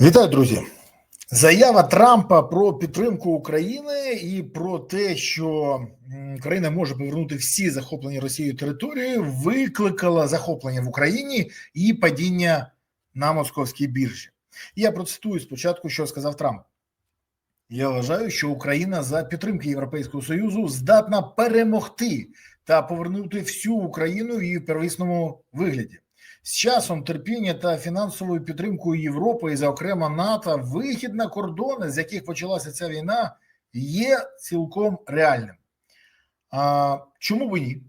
Вітаю, друзі. Заява Трампа про підтримку України і про те, що Україна може повернути всі захоплені Росією території, викликала захоплення в Україні і падіння на московській біржі. Я процитую спочатку, що сказав Трамп. Я вважаю, що Україна за підтримки Європейського союзу здатна перемогти та повернути всю Україну в її первісному вигляді. З часом терпіння та фінансовою підтримкою Європи і, зокрема, НАТО, вихід на кордони, з яких почалася ця війна, є цілком реальним. А, Чому б ні?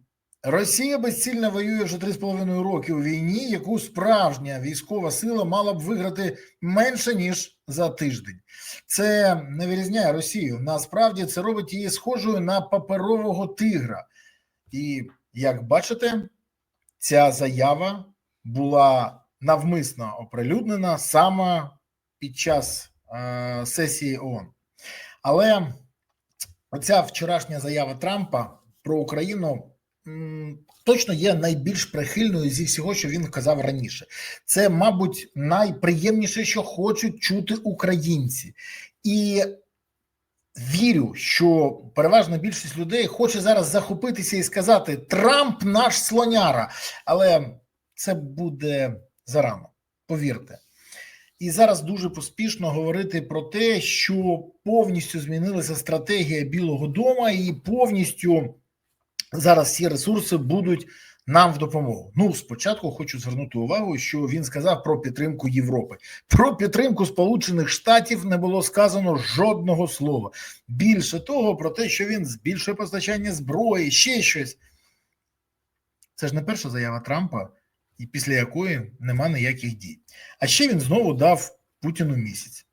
Росія безцільно воює вже 3,5 роки у війні, яку справжня військова сила мала б виграти менше ніж за тиждень. Це не вирізняє Росію. Насправді це робить її схожою на паперового тигра. І як бачите, ця заява була навмисно оприлюднена саме під час е, сесії ООН. Але оця вчорашня заява Трампа про Україну точно є найбільш прихильною зі всього, що він казав раніше. Це, мабуть, найприємніше, що хочуть чути українці. І вірю, що переважна більшість людей хоче зараз захопитися і сказати: Трамп наш слоняра. Але це буде зарано, повірте. І зараз дуже поспішно говорити про те, що повністю змінилася стратегія Білого Дому, і повністю зараз всі ресурси будуть нам в допомогу. Ну, спочатку хочу звернути увагу, що він сказав про підтримку Європи. Про підтримку Сполучених Штатів не було сказано жодного слова. Більше того, про те, що він збільшує постачання зброї, ще щось. Це ж не перша заява Трампа і після якої нема ніяких дій. А ще він знову дав Путіну місяць,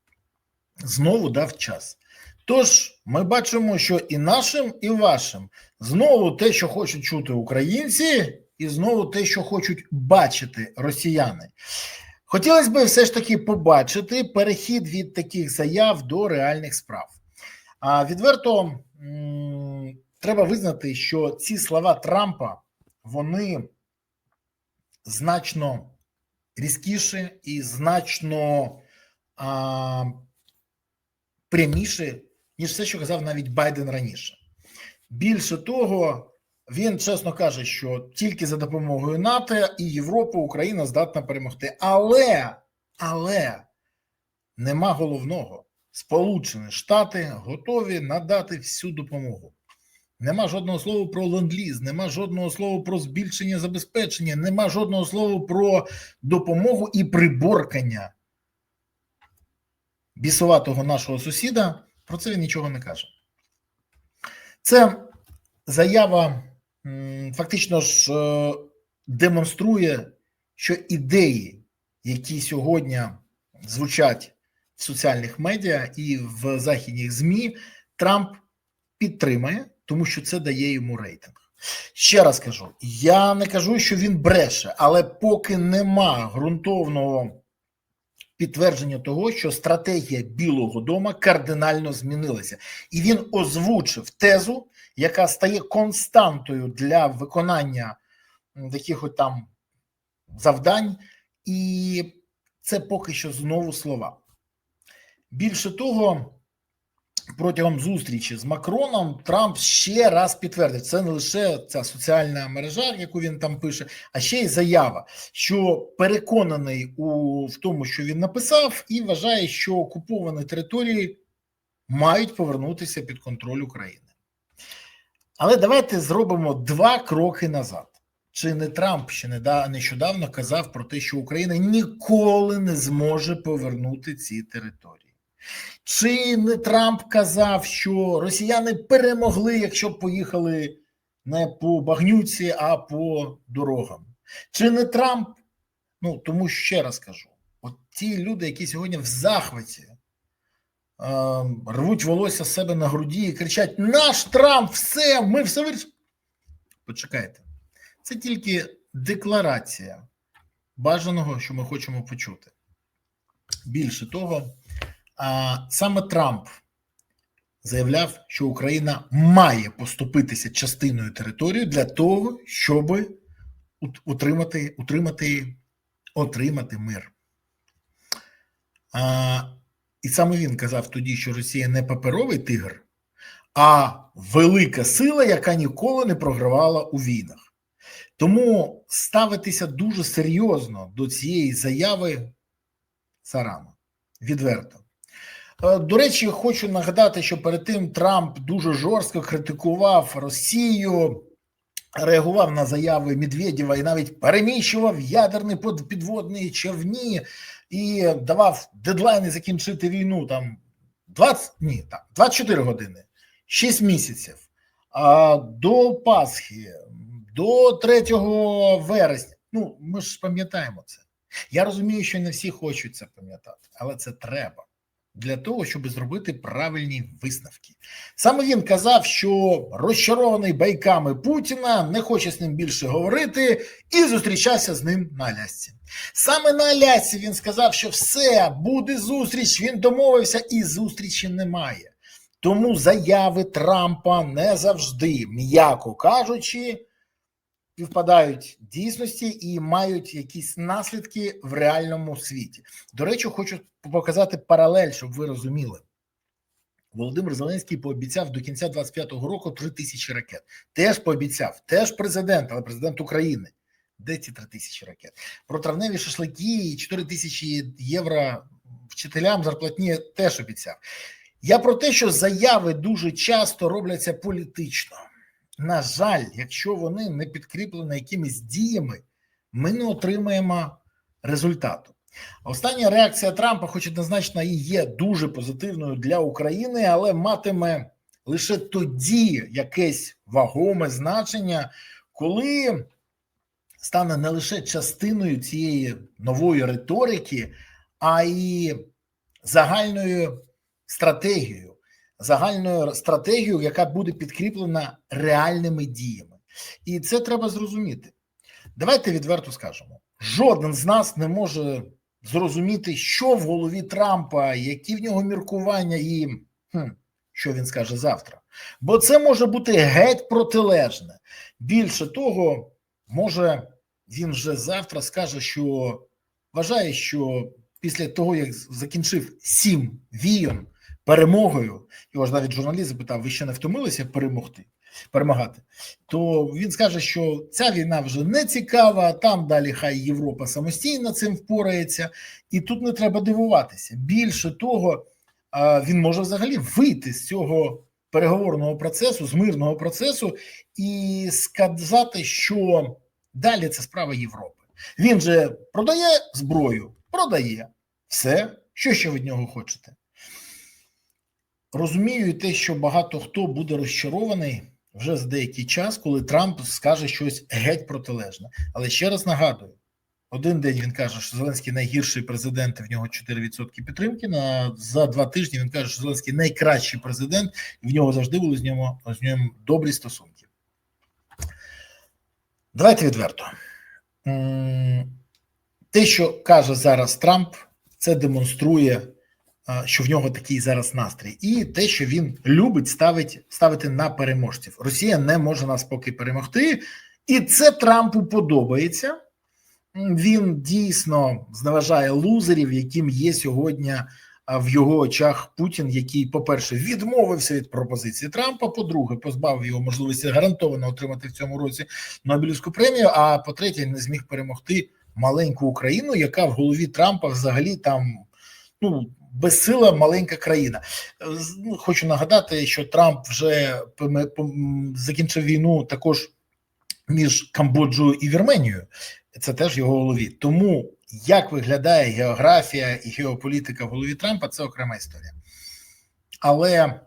знову дав час. Тож ми бачимо, що і нашим, і вашим знову те, що хочуть чути українці, і знову те, що хочуть бачити росіяни. Хотілося б все ж таки побачити перехід від таких заяв до реальних справ. А відверто треба визнати, що ці слова Трампа вони значно різкіше і значно а, пряміше, ніж все, що казав навіть Байден раніше. Більше того, він чесно каже, що тільки за допомогою НАТО і Європи Україна здатна перемогти. Але, але нема головного. Сполучені Штати готові надати всю допомогу. Нема жодного слова про ленд-ліз, нема жодного слова про збільшення забезпечення, нема жодного слова про допомогу і приборкання бісуватого нашого сусіда. Про це він нічого не каже. Це заява фактично ж е, демонструє, що ідеї, які сьогодні звучать в соціальних медіа і в західних ЗМІ, Трамп підтримає тому що це дає йому рейтинг. Ще раз кажу: я не кажу, що він бреше, але поки нема ґрунтовного підтвердження того, що стратегія Білого Дома кардинально змінилася, і він озвучив тезу, яка стає константою для виконання от там завдань, і це поки що знову слова. Більше того протягом зустрічі з Макроном Трамп ще раз підтвердив це не лише ця соціальна мережа, яку він там пише, а ще й заява, що переконаний у в тому, що він написав, і вважає, що окуповані території мають повернутися під контроль України. Але давайте зробимо два кроки назад. Чи не Трамп ще нещодавно казав про те, що Україна ніколи не зможе повернути ці території? Чи не Трамп казав, що росіяни перемогли, якщо б поїхали не по багнюці, а по дорогам? Чи не Трамп? Ну тому ще раз кажу: от ті люди, які сьогодні в захваті е, рвуть волосся з себе на груді і кричать: Наш Трамп, все, ми все вирішимо. Почекайте, це тільки декларація бажаного, що ми хочемо почути. Більше того. Саме Трамп заявляв, що Україна має поступитися частиною території для того, щоб утримати, утримати, отримати мир. А, І саме він казав тоді, що Росія не паперовий тигр, а велика сила, яка ніколи не програвала у війнах. Тому ставитися дуже серйозно до цієї заяви Сарана відверто. Е, До речі, хочу нагадати, що перед тим Трамп дуже жорстко критикував Росію, реагував на заяви Медведєва і навіть переміщував ядерні підводні човні і давав дедлайни закінчити війну там 20, ні, там 24 години, 6 місяців. А до Пасхи, до 3 вересня. Ну, ми ж пам'ятаємо це. Я розумію, що не всі хочуть це пам'ятати, але це треба для того, щоб зробити правильні висновки. Саме він казав, що розчарований байками Путіна не хоче з ним більше говорити і зустрічався з ним на Алясці. Саме на Алясці він сказав, що все буде зустріч. Він домовився, і зустрічі немає. Тому заяви Трампа не завжди, м'яко кажучи, співпадають дійсності і мають якісь наслідки в реальному світі. До речі, хочу показати паралель, щоб ви розуміли. Володимир Зеленський пообіцяв до кінця 25-го року 3 тисячі ракет. Теж пообіцяв, теж президент, але президент України. Де ці 3 тисячі ракет? Про травневі шашлики і 4 тисячі євро вчителям зарплатні теж обіцяв. Я про те, що заяви дуже часто робляться політично. На жаль, якщо вони не підкріплені якимись діями, ми не отримаємо результату. Остання реакція Трампа, хоч однозначно, і є дуже позитивною для України, але матиме лише тоді якесь вагоме значення, коли стане не лише частиною цієї нової риторики, а й загальною стратегією загальною стратегією, яка буде підкріплена реальними діями, і це треба зрозуміти. Давайте відверто скажемо: жоден з нас не може зрозуміти, що в голові Трампа, які в нього міркування, і хм, що він скаже завтра. Бо це може бути геть протилежне. Більше того, може він вже завтра скаже, що вважає, що після того, як закінчив сім війн перемогою, його ж навіть журналіст запитав: ви ще не втомилися перемогти, перемагати? То він скаже, що ця війна вже не цікава, там далі хай Європа самостійно цим впорається, і тут не треба дивуватися. Більше того, він може взагалі вийти з цього переговорного процесу, з мирного процесу, і сказати, що далі це справа Європи. Він же продає зброю, продає все, що ще від нього хочете. Розумію те, що багато хто буде розчарований вже за деякий час, коли Трамп скаже щось геть протилежне. Але ще раз нагадую: один день він каже, що Зеленський найгірший президент, і в нього 4% підтримки. На за два тижні він каже, що Зеленський найкращий президент, і в нього завжди були з ньому з ним добрі стосунки. Давайте відверто. Те, що каже зараз Трамп, це демонструє що в нього такий зараз настрій, і те, що він любить ставить, ставити на переможців. Росія не може нас поки перемогти, і це Трампу подобається. Він дійсно зневажає лузерів, яким є сьогодні в його очах Путін, який, по-перше, відмовився від пропозиції Трампа. По-друге, позбавив його можливості гарантовано отримати в цьому році Нобелівську премію. А по-третє, не зміг перемогти маленьку Україну, яка в голові Трампа взагалі там ну безсила маленька країна. Ну, хочу нагадати, що Трамп вже закінчив війну також між Камбоджою і Вірменією. Це теж його голові. Тому як виглядає географія і геополітика в голові Трампа, це окрема історія. Але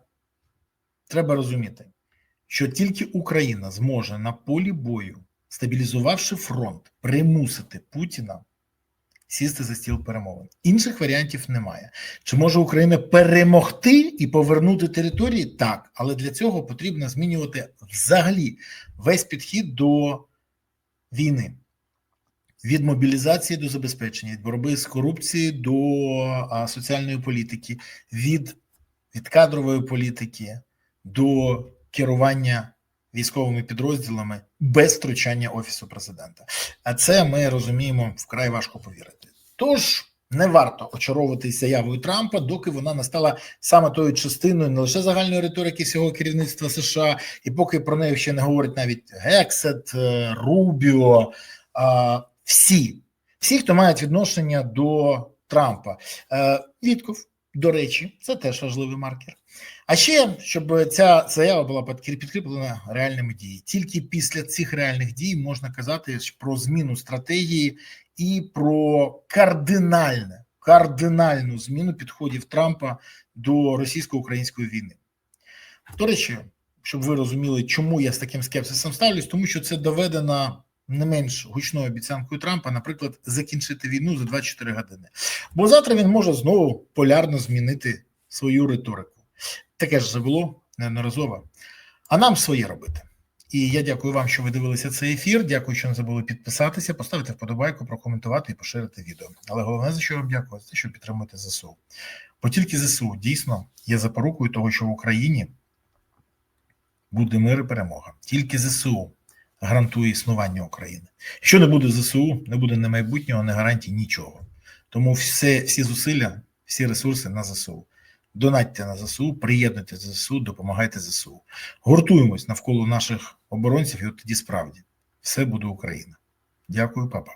треба розуміти, що тільки Україна зможе на полі бою, стабілізувавши фронт, примусити Путіна сісти за стіл перемовин. Інших варіантів немає. Чи може Україна перемогти і повернути території? Так, але для цього потрібно змінювати взагалі весь підхід до війни. Від мобілізації до забезпечення, від боротьби з корупцією до соціальної політики, від від кадрової політики до керування військовими підрозділами без втручання офісу президента. А це ми розуміємо вкрай важко повірити. Тож не варто очаровуватися заявою Трампа, доки вона не стала саме тою частиною не лише загальної риторики всього керівництва США, і поки про неї ще не говорить навіть Гексет, е, Рубіо, всі, всі, хто мають відношення до Трампа. Е, Вітков, до речі, це теж важливий маркер. А ще щоб ця заява була підкрі- підкріплена реальними діями. Тільки після цих реальних дій можна казати про зміну стратегії і про кардинальне, кардинальну зміну підходів Трампа до російсько-української війни. До речі, щоб ви розуміли, чому я з таким скепсисом ставлюсь, тому що це доведено не менш гучною обіцянкою Трампа, наприклад, закінчити війну за 24 години. Бо завтра він може знову полярно змінити свою риторику. Таке ж вже було неодноразово. А нам своє робити. І я дякую вам, що ви дивилися цей ефір. Дякую, що не забули підписатися, поставити вподобайку, прокоментувати і поширити відео. Але головне, за що вам дякую, це що підтримуєте ЗСУ. Бо тільки ЗСУ дійсно є запорукою того, що в Україні буде мир і перемога. Тільки ЗСУ гарантує існування України. Якщо не буде ЗСУ, не буде ні майбутнього, ні гарантій нічого. Тому все, всі зусилля, всі ресурси на ЗСУ. Донатьте на ЗСУ, приєднуйте ЗСУ, допомагайте ЗСУ. Гуртуємось навколо наших оборонців, і от тоді справді все буде Україна. Дякую, папа.